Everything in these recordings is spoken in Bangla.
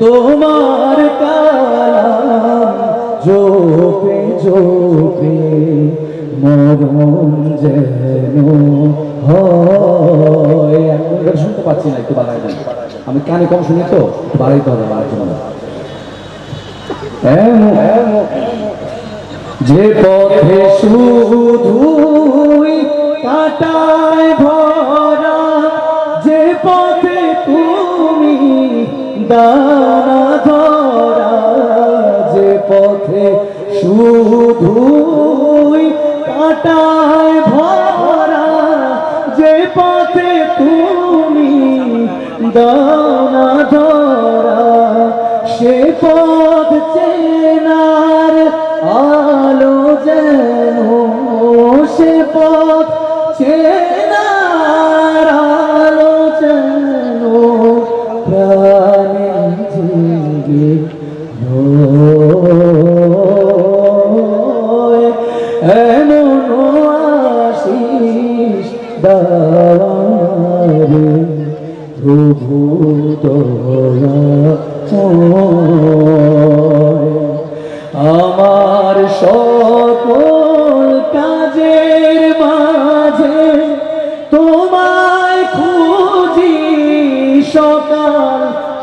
তোমার কালাম জোপে জোপে, মরণ যেন হয়। এটা শুনতে পাচ্ছি না, একটু বাড়াই আমি কানে কম শুনি তো বাড়াইতে হবে জন্য। এমন, যে পথে শুধুই কাটায় দানা ধরা যে পথে শুধুই কাটায় ভরা, যে পথে তুমি দানা ধরা সে পথ চেনার আলো যেন রয়। এমন আশিস দারে প্রভু আমার সকল কাজের মাঝে তোমায় খুঁজি সকাল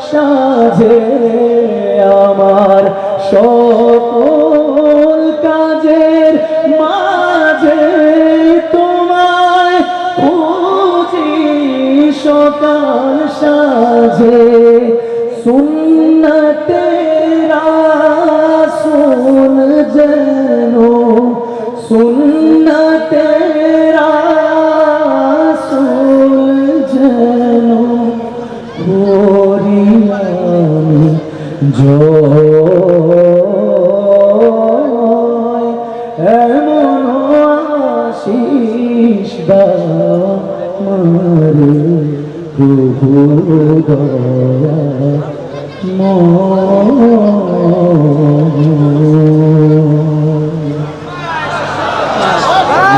সাজে সকল কাজের মাঝে তোমায় খুঁজি সকাল সাজে সুন্নতে রাসূল যেন সুন্নতে যেন জয় আশিস মারে প্রভু ময়